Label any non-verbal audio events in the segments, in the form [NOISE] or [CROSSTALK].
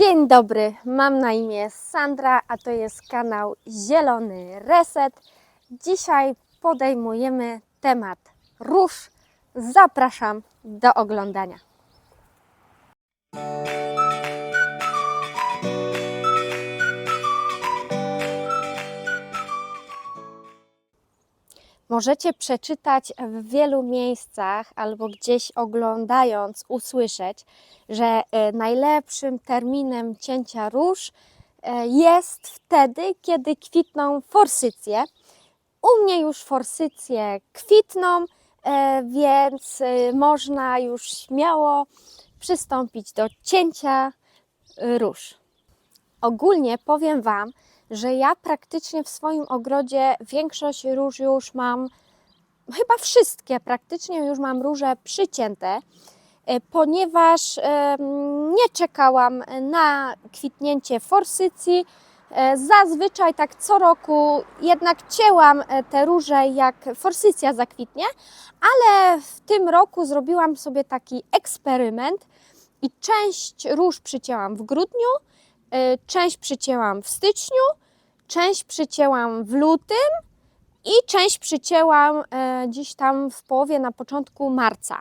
Dzień dobry, mam na imię Sandra, a to jest kanał Zielony Reset. Dzisiaj podejmujemy temat róż. Zapraszam do oglądania. Możecie przeczytać w wielu miejscach albo gdzieś oglądając, usłyszeć, że e, najlepszym terminem cięcia róż e, jest wtedy, kiedy kwitną forsycje. U mnie już forsycje kwitną, e, więc można już śmiało przystąpić do cięcia róż. Ogólnie powiem Wam, że ja praktycznie w swoim ogrodzie większość róż już mam, chyba wszystkie praktycznie już mam róże przycięte, e, ponieważ nie czekałam na kwitnięcie forsycji. E, Zazwyczaj tak co roku jednak cięłam e, te róże jak forsycja zakwitnie, ale w tym roku zrobiłam sobie taki eksperyment i część róż przycięłam w grudniu, część przycięłam w styczniu, część przycięłam w lutym i część przycięłam e, gdzieś tam w połowie, na początku marca.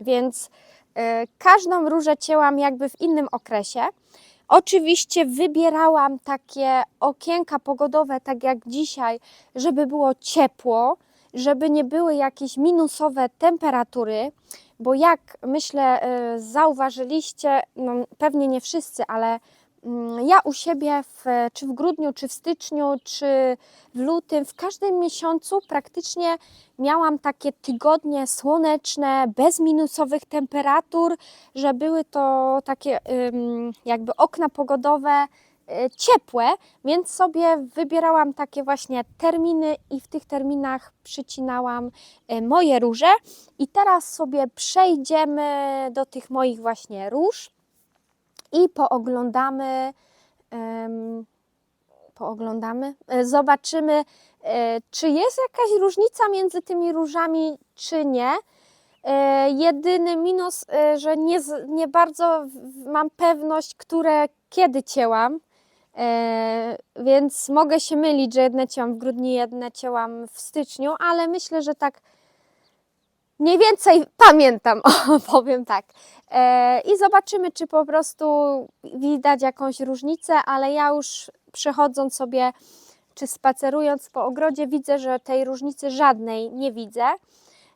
Więc e, każdą różę cięłam jakby w innym okresie. Oczywiście wybierałam takie okienka pogodowe, tak jak dzisiaj, żeby było ciepło, żeby nie były jakieś minusowe temperatury, bo jak myślę, e, zauważyliście, no pewnie nie wszyscy, ale Ja u siebie, w, czy w grudniu, czy w styczniu, czy w lutym, w każdym miesiącu praktycznie miałam takie tygodnie słoneczne, bez minusowych temperatur, że były to takie jakby okna pogodowe y, ciepłe, więc sobie wybierałam takie właśnie terminy i w tych terminach przycinałam y, moje róże. I teraz sobie przejdziemy do tych moich właśnie róż i pooglądamy, pooglądamy, e, zobaczymy, e, czy jest jakaś różnica między tymi różami, czy nie. E, Jedyny minus, że nie, nie bardzo mam pewność, które kiedy cięłam, więc mogę się mylić, że jedne cięłam w grudniu, jedne cięłam w styczniu, ale myślę, że tak mniej więcej pamiętam, [LAUGHS] powiem tak. E, I zobaczymy, czy po prostu widać jakąś różnicę, ale ja już przechodząc sobie, czy spacerując po ogrodzie, widzę, że tej różnicy żadnej nie widzę.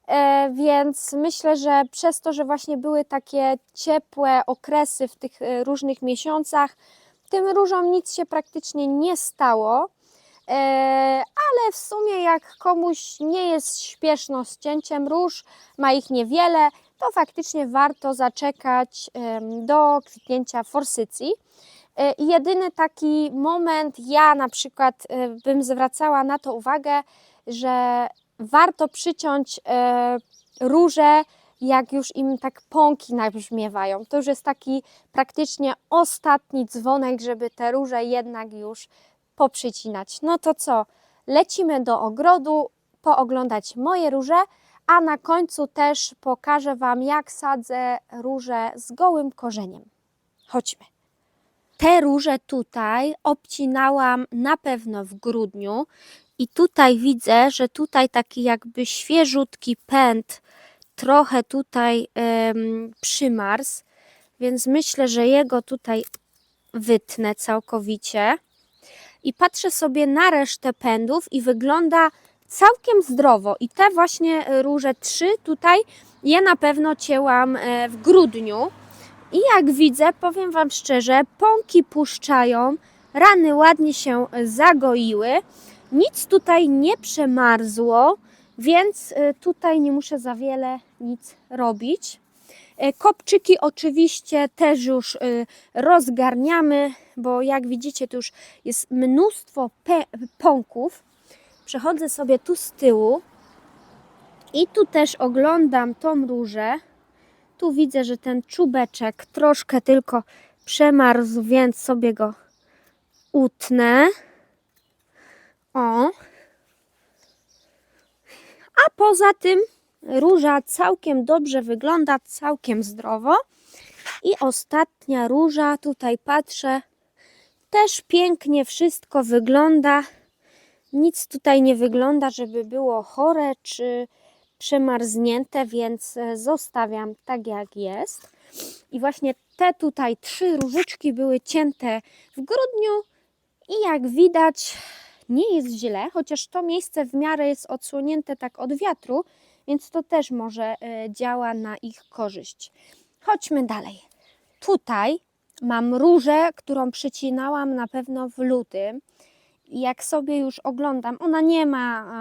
E, Więc myślę, że przez to, że właśnie były takie ciepłe okresy w tych e, różnych miesiącach, tym różom nic się praktycznie nie stało. E, Ale w sumie, jak komuś nie jest śpieszno z cięciem róż, ma ich niewiele, to faktycznie warto zaczekać do kwitnięcia forsycji. E, jedyny taki moment, ja na przykład e, bym zwracała na to uwagę, że warto przyciąć róże, jak już im tak pąki nabrzmiewają. To już jest taki praktycznie ostatni dzwonek, żeby te róże jednak już poprzycinać. No to co? Lecimy do ogrodu, pooglądać moje róże, a na końcu też pokażę Wam, jak sadzę róże z gołym korzeniem. Chodźmy. Te róże tutaj obcinałam na pewno w grudniu i tutaj widzę, że tutaj taki jakby świeżutki pęd trochę tutaj em, przymarzł, więc myślę, że jego tutaj wytnę całkowicie i patrzę sobie na resztę pędów i wygląda całkiem zdrowo. I te właśnie e, róże trzy tutaj ja na pewno cięłam e, w grudniu. I jak widzę, powiem Wam szczerze, pąki puszczają, rany ładnie się e, zagoiły, nic tutaj nie przemarzło, więc tutaj nie muszę za wiele nic robić. E, Kopczyki oczywiście też już e, rozgarniamy, bo jak widzicie, tu już jest mnóstwo pąków. Przechodzę sobie tu z tyłu i tu też oglądam tą różę. Tu widzę, że ten czubeczek troszkę tylko przemarzł, więc sobie go utnę. O. A poza tym róża całkiem dobrze wygląda, całkiem zdrowo. I ostatnia róża, tutaj patrzę, też pięknie wszystko wygląda. Nic tutaj nie wygląda, żeby było chore czy przemarznięte, więc e, zostawiam tak jak jest. I właśnie te tutaj trzy różyczki były cięte w grudniu i jak widać nie jest źle, chociaż to miejsce w miarę jest odsłonięte tak od wiatru, więc to też może e, działa na ich korzyść. Chodźmy dalej. Tutaj mam różę, którą przycinałam na pewno w lutym. Jak sobie już oglądam, ona nie ma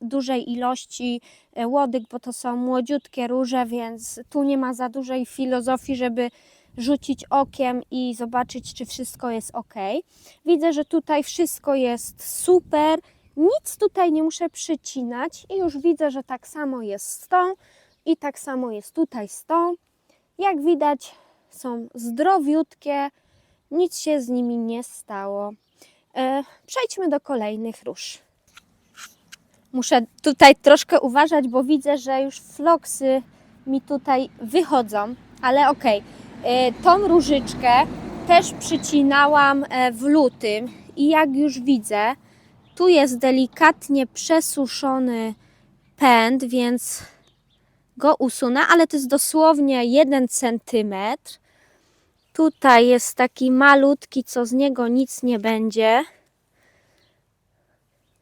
dużej ilości e, łodyg, bo to są młodziutkie róże, więc tu nie ma za dużej filozofii, żeby rzucić okiem i zobaczyć, czy wszystko jest ok. Widzę, że tutaj wszystko jest super, nic tutaj nie muszę przycinać i już widzę, że tak samo jest z tą i tak samo jest tutaj z tą. Jak widać, są zdrowiutkie, nic się z nimi nie stało. E, Przejdźmy do kolejnych róż. Muszę tutaj troszkę uważać, bo widzę, że już floksy mi tutaj wychodzą, ale okej. E, Tą różyczkę też przycinałam e, w lutym i jak już widzę, tu jest delikatnie przesuszony pęd, więc go usunę, ale to jest dosłownie 1 centymetr. Tutaj jest taki malutki, co z niego nic nie będzie.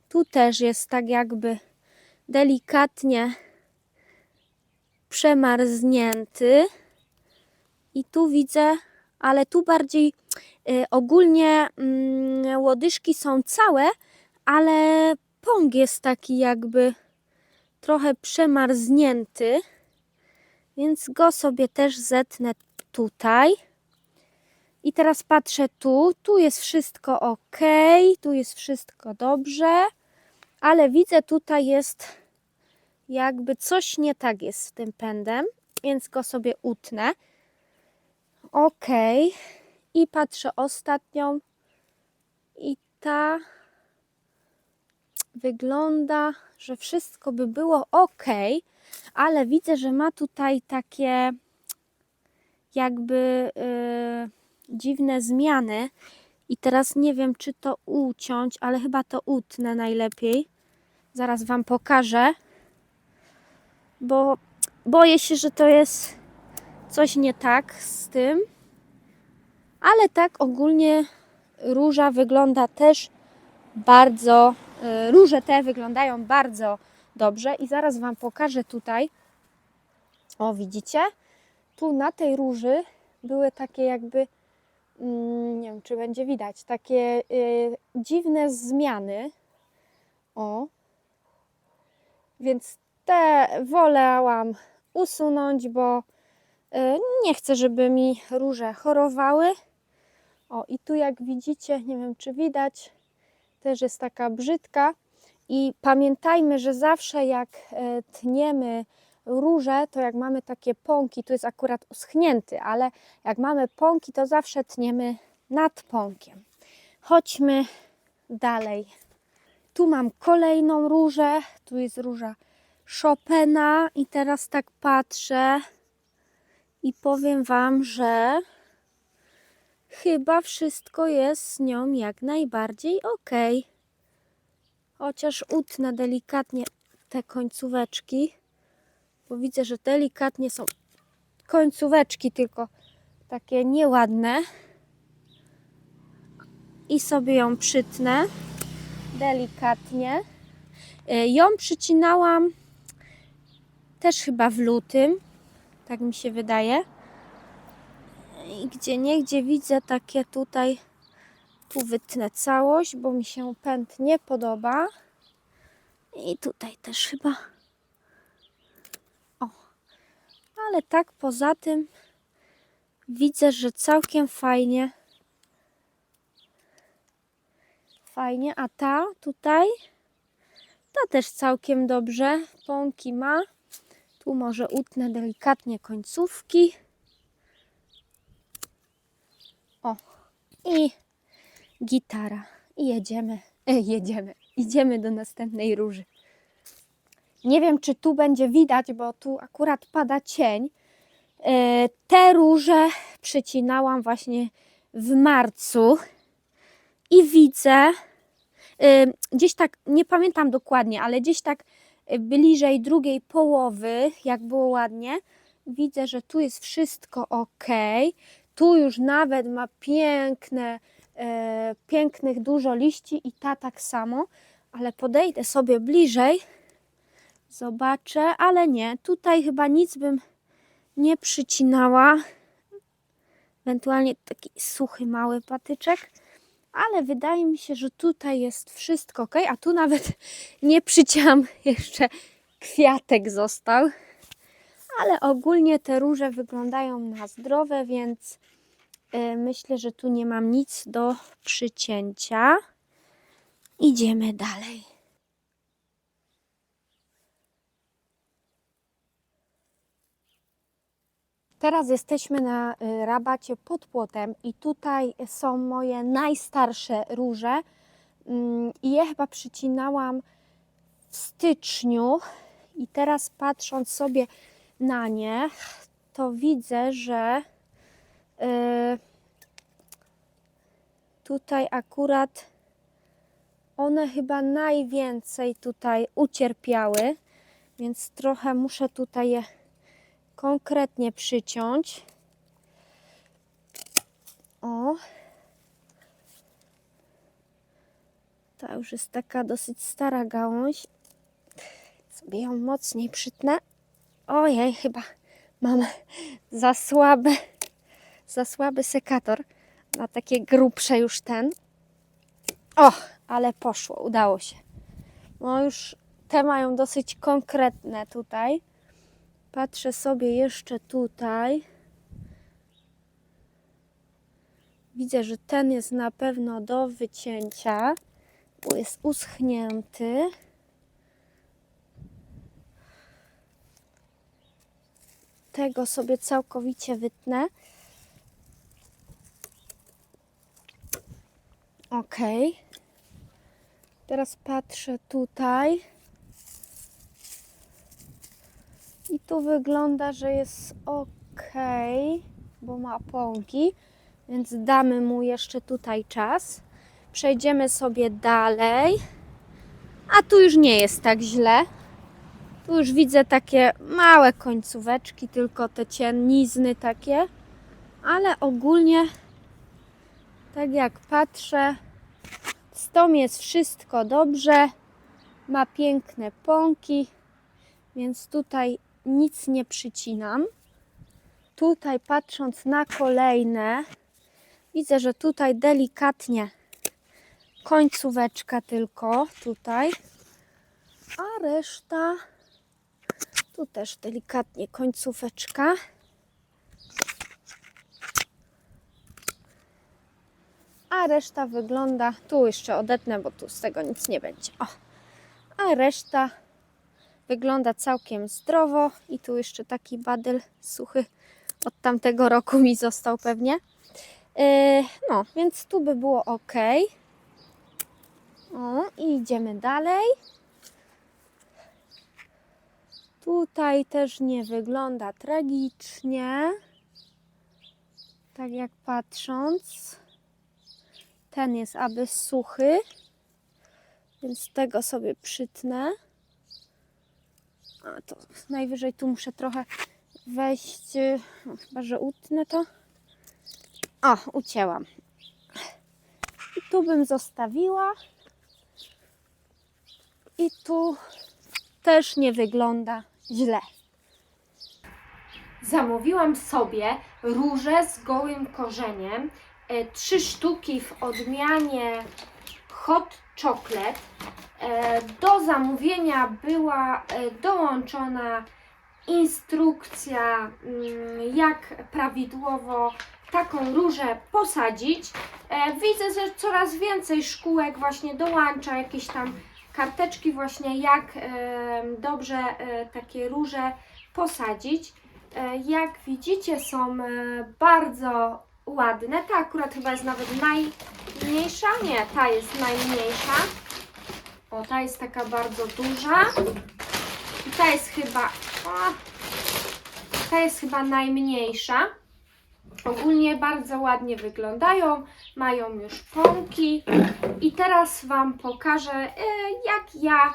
Tu też jest tak jakby delikatnie przemarznięty. I tu widzę, ale tu bardziej y, ogólnie mm, łodyżki są całe, ale pąk jest taki jakby trochę przemarznięty. Więc go sobie też zetnę tutaj. I teraz patrzę tu, tu jest wszystko ok, tu jest wszystko dobrze, ale widzę tutaj jest jakby coś nie tak jest z tym pędem, więc go sobie utnę. Ok, i patrzę ostatnią i ta wygląda, że wszystko by było ok, ale widzę, że ma tutaj takie jakby. Yy, dziwne zmiany. I teraz nie wiem, czy to uciąć, ale chyba to utnę najlepiej. Zaraz Wam pokażę, bo boję się, że to jest coś nie tak z tym. Ale tak ogólnie róża wygląda też bardzo, róże te wyglądają bardzo dobrze i zaraz Wam pokażę tutaj. O, widzicie? Tu na tej róży były takie jakby mm, nie wiem, czy będzie widać, takie y, dziwne zmiany. O. Więc te wolałam usunąć, bo y, nie chcę, żeby mi róże chorowały. O, i tu jak widzicie, nie wiem, czy widać, też jest taka brzydka. I pamiętajmy, że zawsze jak e, tniemy róże, to jak mamy takie pąki, tu jest akurat uschnięty, ale jak mamy pąki, to zawsze tniemy nad pąkiem. Chodźmy dalej. Tu mam kolejną różę, tu jest róża Chopina i teraz tak patrzę i powiem Wam, że chyba wszystko jest z nią jak najbardziej ok. Chociaż utnę delikatnie te końcóweczki bo widzę, że delikatnie są końcóweczki tylko takie nieładne. I sobie ją przytnę delikatnie. E, Ją przycinałam też chyba w lutym, tak mi się wydaje. I gdzie niegdzie widzę takie tutaj, tu wytnę całość, bo mi się pęd nie podoba. I tutaj też chyba ale tak poza tym widzę, że całkiem fajnie. Fajnie, a ta tutaj, ta też całkiem dobrze. Pąki ma. Tu może utnę delikatnie końcówki. I gitara. I jedziemy, [LAUGHS] e, jedziemy, idziemy do następnej róży. Nie wiem, czy tu będzie widać, bo tu akurat pada cień, E, Te róże przycinałam właśnie w marcu i widzę y, gdzieś tak, nie pamiętam dokładnie, ale gdzieś tak bliżej drugiej połowy, jak było ładnie, widzę, że tu jest wszystko ok. Tu już nawet ma piękne, e, pięknych dużo liści i ta tak samo, ale podejdę sobie bliżej, zobaczę, ale nie, tutaj chyba nic bym nie przycinała. Ewentualnie taki suchy, mały patyczek ale wydaje mi się, że tutaj jest wszystko ok, a tu nawet [LAUGHS] nie przycięłam jeszcze kwiatek został. Ale ogólnie te róże wyglądają na zdrowe, więc y, myślę, że tu nie mam nic do przycięcia. Idziemy dalej. Teraz jesteśmy na y, rabacie pod płotem i tutaj są moje najstarsze róże Mm, i je chyba przycinałam w styczniu i teraz patrząc sobie na nie, to widzę, że y, tutaj akurat one chyba najwięcej tutaj ucierpiały, więc trochę muszę tutaj je konkretnie przyciąć. O. Ta już jest taka dosyć stara gałąź. Sobie ją mocniej przytnę. Ojej, chyba mam za słaby, za słaby sekator na takie grubsze już ten. O, ale poszło, udało się. No już te mają dosyć konkretne tutaj. Patrzę sobie jeszcze tutaj. Widzę, że ten jest na pewno do wycięcia, bo jest uschnięty. Tego sobie całkowicie wytnę. Ok. Teraz patrzę tutaj. I tu wygląda, że jest ok, bo ma pąki, więc damy mu jeszcze tutaj czas. Przejdziemy sobie dalej. A tu już nie jest tak źle. Tu już widzę takie małe końcóweczki, tylko te cienizny takie. Ale ogólnie, tak jak patrzę, z tą jest wszystko dobrze. Ma piękne pąki, więc tutaj nic nie przycinam. Tutaj patrząc na kolejne, widzę, że tutaj delikatnie końcóweczka tylko tutaj, a reszta tu też delikatnie końcóweczka. A reszta wygląda, tu jeszcze odetnę, bo tu z tego nic nie będzie. O. A reszta wygląda całkiem zdrowo i tu jeszcze taki badyl suchy od tamtego roku mi został pewnie. Yy, no, więc tu by było ok. O, i idziemy dalej. Tutaj też nie wygląda tragicznie. Tak jak patrząc. Ten jest aby suchy, więc tego sobie przytnę. A to najwyżej tu muszę trochę wejść, chyba że utnę to. O, ucięłam. I tu bym zostawiła. I tu też nie wygląda źle. Zamówiłam sobie róże z gołym korzeniem. E, Trzy sztuki w odmianie hot chocolate. E, Do zamówienia była e, dołączona instrukcja, mm, jak prawidłowo taką różę posadzić. E, Widzę, że coraz więcej szkółek właśnie dołącza jakieś tam karteczki właśnie, jak dobrze e, takie róże posadzić. E, Jak widzicie są e, bardzo ładne. Ta akurat chyba jest nawet najmniejsza. Nie, ta jest najmniejsza. O, ta jest taka bardzo duża. I ta jest chyba. O, ta jest chyba najmniejsza. Ogólnie bardzo ładnie wyglądają, mają już pąki. I teraz Wam pokażę, e, jak ja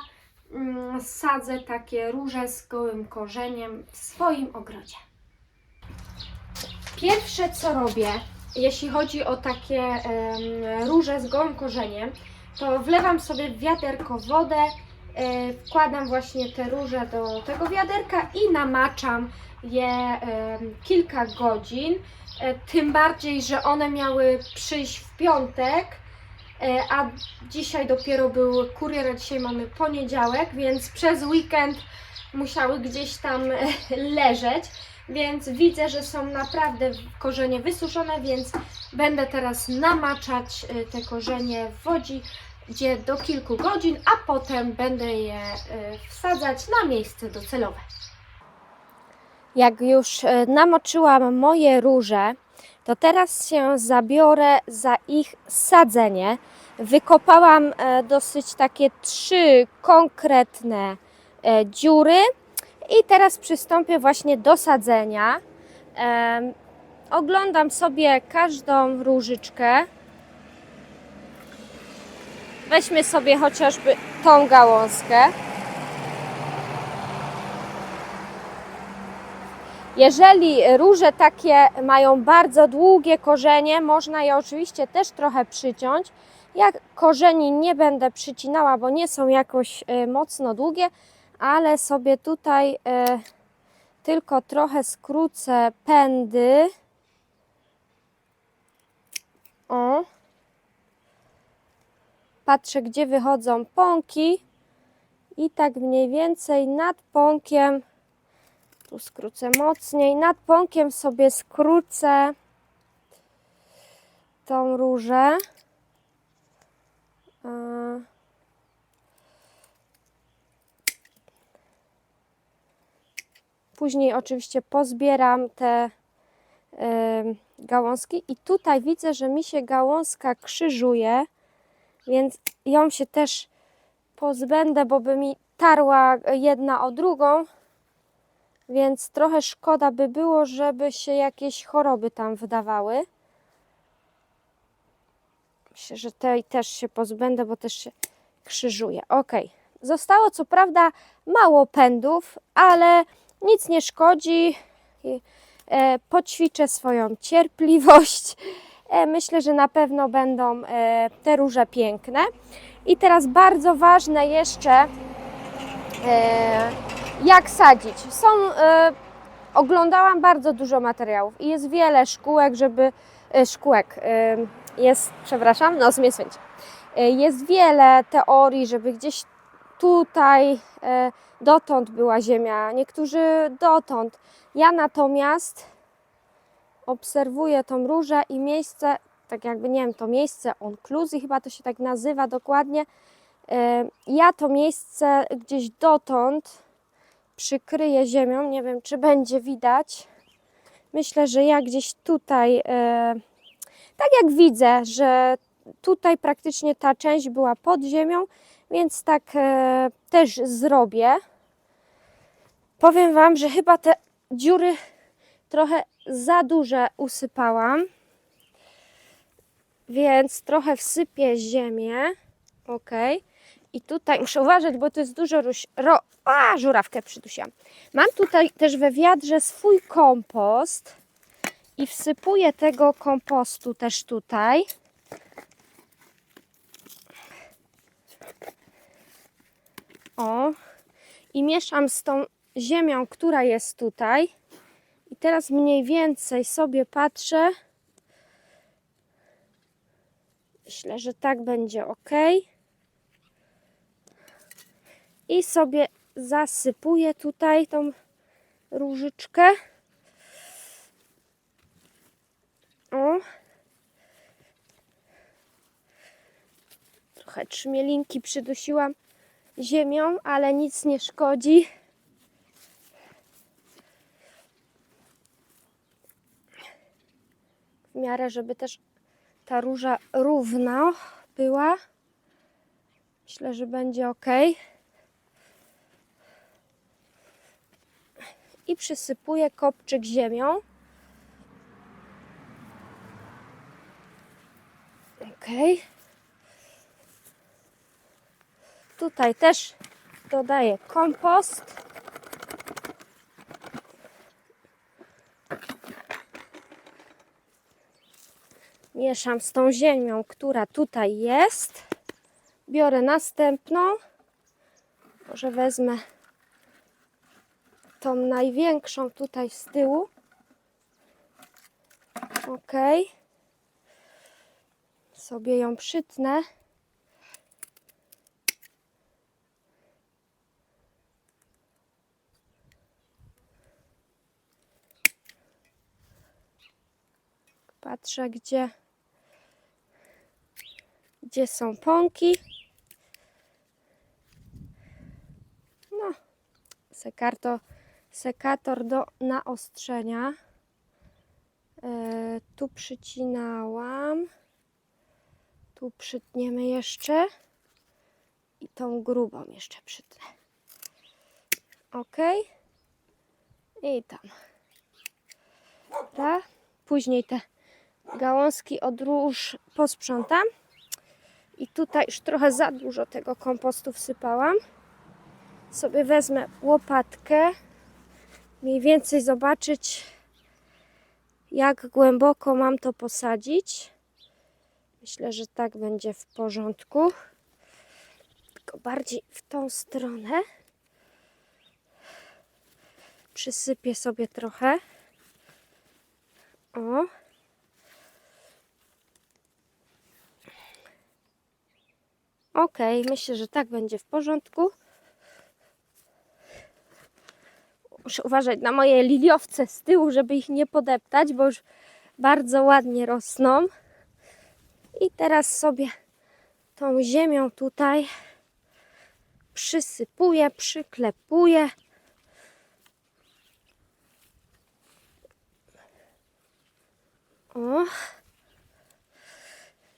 mm, sadzę takie róże z gołym korzeniem w swoim ogrodzie. Pierwsze co robię, jeśli chodzi o takie róże z gołym korzeniem, to wlewam sobie w wiaderko wodę, e, wkładam właśnie te róże do tego wiaderka i namaczam je kilka godzin. E, Tym bardziej, że one miały przyjść w piątek, e, a dzisiaj dopiero był kurier, a dzisiaj mamy poniedziałek, więc przez weekend musiały gdzieś tam e, [LAUGHS] leżeć. Więc widzę, że są naprawdę korzenie wysuszone, więc będę teraz namaczać te korzenie w wodzie do kilku godzin, a potem będę je wsadzać na miejsce docelowe. Jak już e, namoczyłam moje róże, to teraz się zabiorę za ich sadzenie. Wykopałam e, dosyć takie trzy konkretne e, dziury i teraz przystąpię właśnie do sadzenia. Oglądam sobie każdą różyczkę. Weźmy sobie chociażby tą gałązkę. Jeżeli róże takie mają bardzo długie korzenie, można je oczywiście też trochę przyciąć. Ja korzeni nie będę przycinała, bo nie są jakoś e, mocno długie, ale sobie tutaj e, tylko trochę skrócę pędy. O. Patrzę, gdzie wychodzą pąki. I tak mniej więcej nad pąkiem tu skrócę mocniej. Nad pąkiem sobie skrócę tą różę. Yy. Później oczywiście pozbieram te yy, gałązki i tutaj widzę, że mi się gałązka krzyżuje, więc ją się też pozbędę, bo by mi tarła jedna o drugą. Więc trochę szkoda by było, żeby się jakieś choroby tam wydawały. Myślę, że tej też się pozbędę, bo też się krzyżuje. Ok. Zostało co prawda mało pędów, ale nic nie szkodzi. E, poćwiczę swoją cierpliwość. E, myślę, że na pewno będą e, te róże piękne. I teraz bardzo ważne jeszcze jak sadzić. Są, e, oglądałam bardzo dużo materiałów i jest wiele szkółek, żeby, e, szkółek, e, jest, przepraszam, no mnie. E, Jest wiele teorii, żeby gdzieś tutaj e, dotąd była ziemia, niektórzy dotąd. Ja natomiast obserwuję tą różę i miejsce, tak jakby nie wiem, to miejsce onkluzji, chyba to się tak nazywa dokładnie. Ja to miejsce gdzieś dotąd przykryję ziemią. Nie wiem, czy będzie widać. Myślę, że ja gdzieś tutaj, e, tak jak widzę, że tutaj praktycznie ta część była pod ziemią, więc tak e, też zrobię. Powiem Wam, że chyba te dziury trochę za duże usypałam, więc trochę wsypię ziemię. Ok. I tutaj muszę uważać, bo to jest dużo ruś... Ro... A, żurawkę przydusiłam. Mam tutaj też we wiadrze swój kompost i wsypuję tego kompostu też tutaj. O. I mieszam z tą ziemią, która jest tutaj. I teraz mniej więcej sobie patrzę. Myślę, że tak będzie ok. I sobie zasypuję tutaj tą różyczkę. O. Trochę trzmielinki przydusiłam ziemią, ale nic nie szkodzi. W miarę, żeby też ta róża równo była. Myślę, że będzie ok. I przysypuję kopczyk ziemią. Ok. Tutaj też dodaję kompost. Mieszam z tą ziemią, która tutaj jest. Biorę następną. Może wezmę tą największą tutaj z tyłu. Ok. Sobie ją przytnę. Patrzę, gdzie, gdzie są pąki. No, sekarto, sekator do naostrzenia. E, tu przycinałam. Tu przytniemy jeszcze. I tą grubą jeszcze przytnę. Ok. I tam. Dobra. Później te gałązki od róż posprzątam. I tutaj już trochę za dużo tego kompostu wsypałam. Sobie wezmę łopatkę. Mniej więcej zobaczyć, jak głęboko mam to posadzić. Myślę, że tak będzie w porządku. Tylko bardziej w tą stronę. Przysypię sobie trochę. O. Ok, myślę, że tak będzie w porządku. Muszę uważać na moje liliowce z tyłu, żeby ich nie podeptać, bo już bardzo ładnie rosną. I teraz sobie tą ziemią tutaj przysypuję, przyklepuję. O.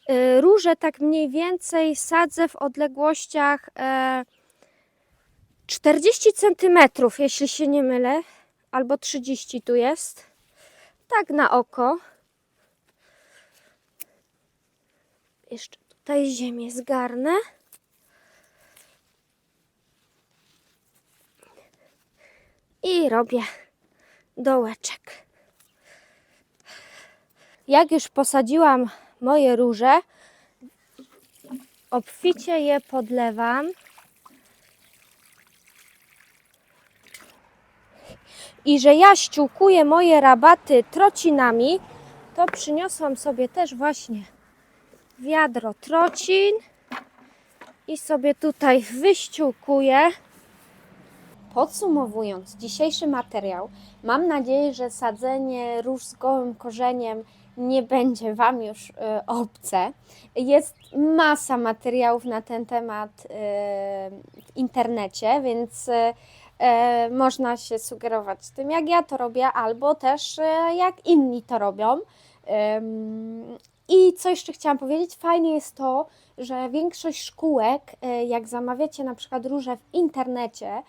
Y, Róże tak mniej więcej sadzę w odległościach e, 40 cm, jeśli się nie mylę, albo 30 tu jest. Tak na oko. Jeszcze tutaj ziemię zgarnę. I robię dołeczek. Jak już posadziłam moje róże, obficie je podlewam. I że ja ściółkuję moje rabaty trocinami, to przyniosłam sobie też właśnie wiadro trocin i sobie tutaj wyściółkuję. Podsumowując dzisiejszy materiał, mam nadzieję, że sadzenie róż z gołym korzeniem nie będzie Wam już y, obce. Jest masa materiałów na ten temat y, w internecie, więc y, y, można się sugerować tym, jak ja to robię, albo też y, jak inni to robią. I co jeszcze chciałam powiedzieć, fajnie jest to, że większość szkółek, y, jak zamawiacie na przykład róże w internecie,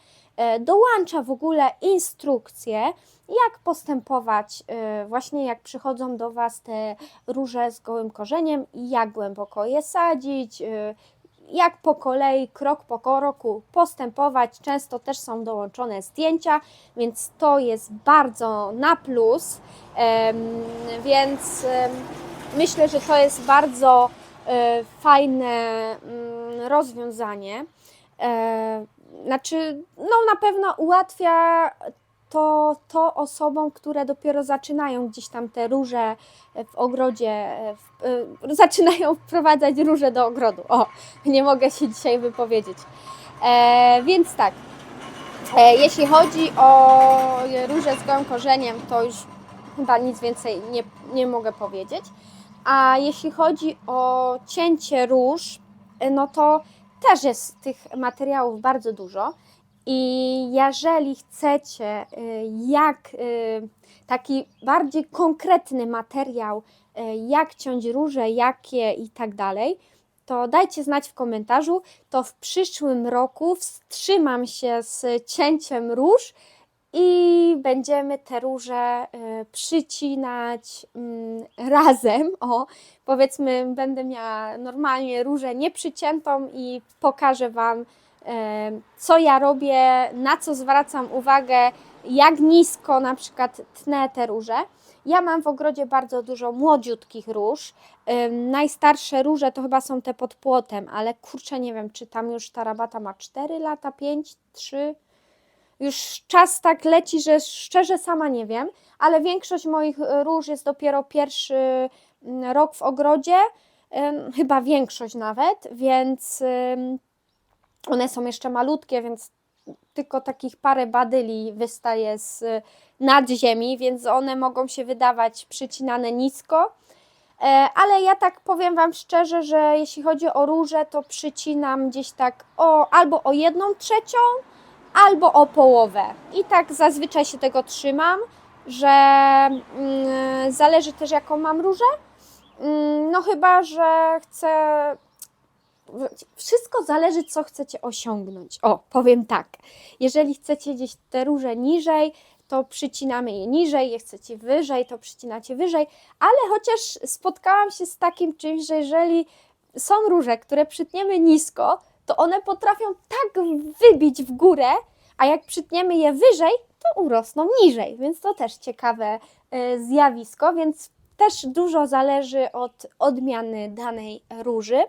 dołącza w ogóle instrukcje, jak postępować, właśnie jak przychodzą do Was te róże z gołym korzeniem i jak głęboko je sadzić, jak po kolei, krok po kroku postępować. Często też są dołączone zdjęcia, więc to jest bardzo na plus. Więc myślę, że to jest bardzo e, fajne mm, rozwiązanie. E, Znaczy, no na pewno ułatwia to, to osobom, które dopiero zaczynają gdzieś tam te róże w ogrodzie, w, e, zaczynają wprowadzać róże do ogrodu. O, nie mogę się dzisiaj wypowiedzieć. E, więc tak, e, jeśli chodzi o róże z gołym korzeniem, to już chyba nic więcej nie, nie mogę powiedzieć. A jeśli chodzi o cięcie róż, e, no to też jest tych materiałów bardzo dużo. I jeżeli chcecie y, jak y, taki bardziej konkretny materiał, y, jak ciąć róże, jakie i tak dalej, to dajcie znać w komentarzu. To w przyszłym roku wstrzymam się z cięciem róż i będziemy te róże przycinać mm, [LAUGHS] razem. O, powiedzmy, będę miała normalnie różę nieprzyciętą i pokażę Wam, co ja robię, na co zwracam uwagę, jak nisko na przykład tnę te róże. Ja mam w ogrodzie bardzo dużo młodziutkich róż. Najstarsze róże to chyba są te pod płotem, ale kurczę, nie wiem, czy tam już ta rabata ma 4 lata, 5, 3. Już czas tak leci, że szczerze sama nie wiem, ale większość moich róż jest dopiero pierwszy mm, rok w ogrodzie, chyba większość nawet, więc one są jeszcze malutkie, więc tylko takich parę badyli wystaje z y, nad ziemi, więc one mogą się wydawać przycinane nisko. E, Ale ja tak powiem Wam szczerze, że jeśli chodzi o róże, to przycinam gdzieś tak o, albo o jedną trzecią, albo o połowę. I tak zazwyczaj się tego trzymam, że mm, zależy też jaką mam różę. Mm, no chyba, że chcę wszystko zależy, co chcecie osiągnąć. O, powiem tak. Jeżeli chcecie gdzieś te róże niżej, to przycinamy je niżej, je chcecie wyżej, to przycinacie wyżej, ale chociaż spotkałam się z takim czymś, że jeżeli są róże, które przytniemy nisko, to one potrafią tak wybić w górę, a jak przytniemy je wyżej, to urosną niżej, więc to też ciekawe e, zjawisko, więc też dużo zależy od odmiany danej róży.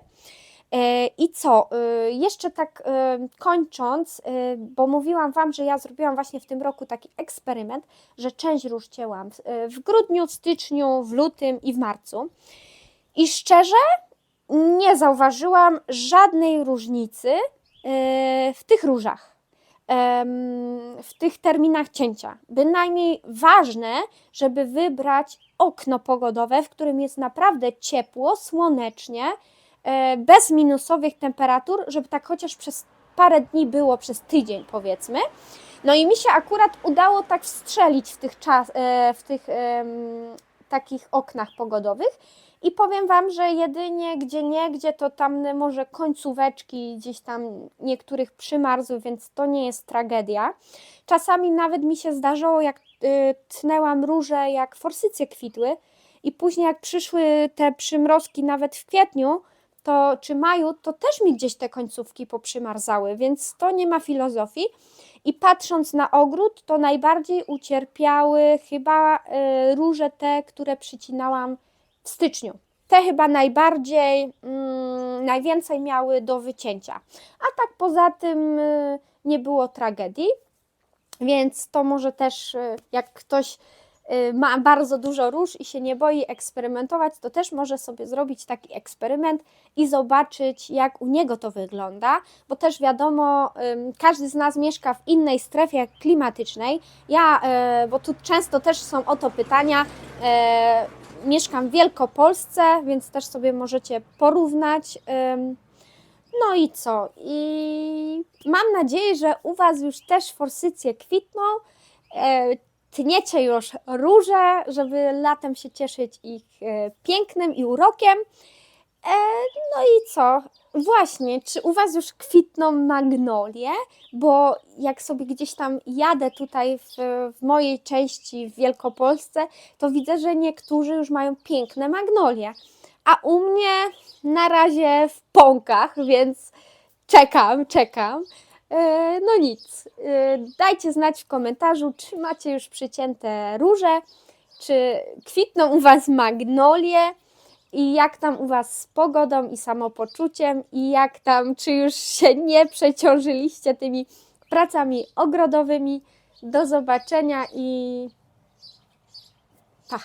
E, I co? e, Jeszcze tak e, kończąc, bo mówiłam Wam, że ja zrobiłam właśnie w tym roku taki eksperyment, że część róż cięłam w- grudniu, w styczniu, w lutym i w marcu. I szczerze nie zauważyłam żadnej różnicy w tych różach, w tych terminach cięcia. Bynajmniej ważne, żeby wybrać okno pogodowe, w którym jest naprawdę ciepło, słonecznie, bez minusowych temperatur, żeby tak chociaż przez parę dni było, przez tydzień powiedzmy. No i mi się akurat udało tak wstrzelić w tych, czas, e, w tych takich oknach pogodowych. I powiem Wam, że jedynie gdzie nie, gdzie to tam może końcóweczki gdzieś tam niektórych przymarzły, więc to nie jest tragedia. Czasami nawet mi się zdarzyło, jak y, tnęłam róże, jak forsycje kwitły i później jak przyszły te przymrozki nawet w kwietniu, to czy maju, to też mi gdzieś te końcówki poprzymarzały, więc to nie ma filozofii. I patrząc na ogród, to najbardziej ucierpiały chyba y, róże te, które przycinałam w styczniu. Te chyba najbardziej, mm, najwięcej miały do wycięcia. A tak poza tym y, nie było tragedii, więc to może też, y, jak ktoś ma bardzo dużo róż i się nie boi eksperymentować, to też może sobie zrobić taki eksperyment i zobaczyć, jak u niego to wygląda, bo też wiadomo, każdy z nas mieszka w innej strefie klimatycznej. Ja, y, bo tu często też są o to pytania, y, mieszkam w Wielkopolsce, więc też sobie możecie porównać. no i co? I mam nadzieję, że u Was już też forsycje kwitną. Tniecie już róże, żeby latem się cieszyć ich e, pięknem i urokiem. E, no i co? Właśnie, czy u Was już kwitną magnolie? Bo jak sobie gdzieś tam jadę tutaj w, w mojej części w Wielkopolsce, to widzę, że niektórzy już mają piękne magnolie. A u mnie na razie w pąkach, więc czekam, czekam. E, No nic, e, dajcie znać w komentarzu, czy macie już przycięte róże, czy kwitną u Was magnolie i jak tam u Was z pogodą i samopoczuciem i jak tam, czy już się nie przeciążyliście tymi pracami ogrodowymi. Do zobaczenia i pa!